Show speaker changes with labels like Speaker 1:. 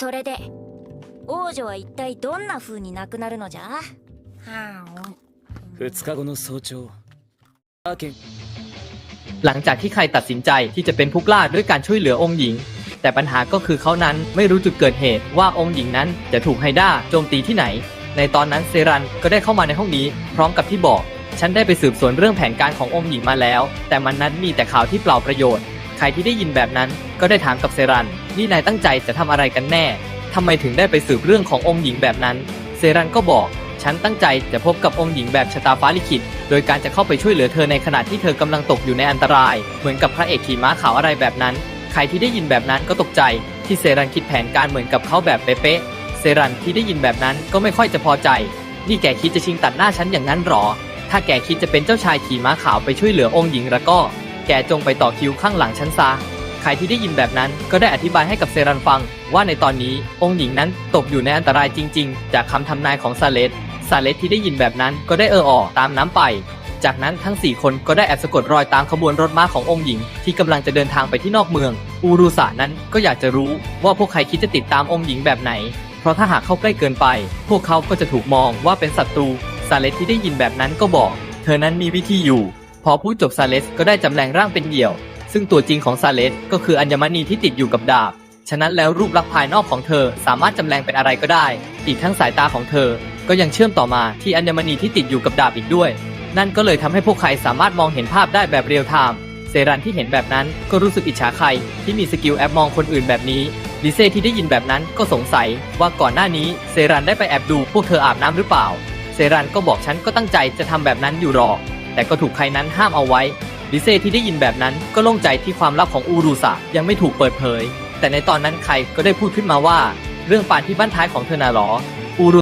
Speaker 1: それで王女は一体どんな風に亡くなるのじゃはあ
Speaker 2: 2日後の早朝アーケン
Speaker 3: หลังจากที่ใครตัดสินใจที่จะเป็นผู้กล้าด้วยการช่วยเหลือองค์หญิง แต่ปัญหาก็คือเขานั้นไม่รู้จุดเกิดเหตุว่าองค์หญิงนั้นจะถูกไฮด้าโจมตีที่ไหน ในตอนนั้นเซรันก็ได้เข้ามาในห้องนี้ พร้อมกับที่บอก ฉันได้ไปสืบสวนเรื่องแผนการขององค์หญิงมาแล้ว แต่มันนั้นมีแต่ข่าวที่เปล่าประโยชน์ ใครที่ได้ยินแบบนั้นก็ได้ถามกับเซรัน นี่นายตั้งใจจะทำอะไรกันแน่ ทำไมถึงได้ไปสืบเรื่องขององค์หญิงแบบนั้น เซรันก็บอก ฉันตั้งใจจะพบกับองค์หญิงแบบชะตาฟ้าลิขิต โดยการจะเข้าไปช่วยเหลือเธอในขณะที่เธอกำลังตกอยู่ในอันตราย เหมือนกับพระเอกขี่ม้าขาวอะไรแบบนั้น ใครที่ได้ยินแบบนั้นก็ตกใจ ที่เซรันคิดแผนการเหมือนกับเขาแบบเป๊ะๆ เซรันที่ได้ยินแบบนั้นก็ไม่ค่อยจะพอใจ นี่แกคิดจะชิงตัดหน้าฉันอย่างนั้นหรอ ถ้าแกคิดจะเป็นเจ้าชายขี่ม้าขาวไปช่วยเหลือองค์หญิงแล้วก็ แกจงไปต่อคิวข้างหลังฉันซะ ใครที่ได้ยินแบบนั้นก็ได้อธิบายให้กับเซรันฟัง ว่าในตอนนี้องค์หญิงนั้นตกอยู่ในอันตรายจริง ๆ จากคำทำนายของซาเลสซาเลสที่ได้ยินแบบนั้นก็ได้เออออตามน้ำไป จากนั้นทั้ง 4 คนก็ได้แอบสะกดรอยตามขบวนรถม้าขององค์หญิง ที่กำลังจะเดินทางไปที่นอกเมือง อูรุสานั้นก็อยากจะรู้ว่าพวกใครคิดจะติดตามองค์หญิงแบบไหน เพราะถ้าหากเข้าใกล้เกินไป พวกเขาก็จะถูกมองว่าเป็นศัตรูซาเลสที่ได้ยินแบบนั้นก็บอก เธอนั้นมีวิธีอยู่ พอพูดจบซาเลสก็ได้จำแรงร่างเป็นเหยี่ยว ซึ่งตัวจริงของซาเลสก็คืออัญมณีที่ติดอยู่กับดาบ ฉะนั้นแล้วรูปลักษณ์ภายนอกของเธอสามารถจำแรงเป็นอะไรก็ได้ อีกทั้งสายตาของเธอ ก็ยังเชื่อมต่อมาที่อัญมณีที่ติดอยู่กับดาบอีกด้วย นั่นก็เลยทำให้พวกใครสามารถมองเห็นภาพได้แบบเรียลไทม์ เซรันที่เห็นแบบนั้นก็รู้สึกอิจฉาใครที่มีสกิลแอบมองคนอื่นแบบนี้ลิเซ่ที่ได้ยินแบบนั้นก็สงสัยว่าก่อนหน้านี้เซรันได้ไปแอบดูพวกเธออาบน้ำหรือเปล่า เซรันก็บอกฉันก็ตั้งใจจะทำแบบนั้นอยู่หรอก แต่ก็ถูกใครนั้นห้ามเอาไว้ ลิเซ่ที่ได้ยินแบบนั้นก็โล่งใจที่ความลับของอูรุสะยังไม่ถูกเปิดเผย แต่ในตอนนั้นใครก็ได้พูดขึ้นมาว่า เรื่องปานที่บ้านท้ายของเธอนาหรอ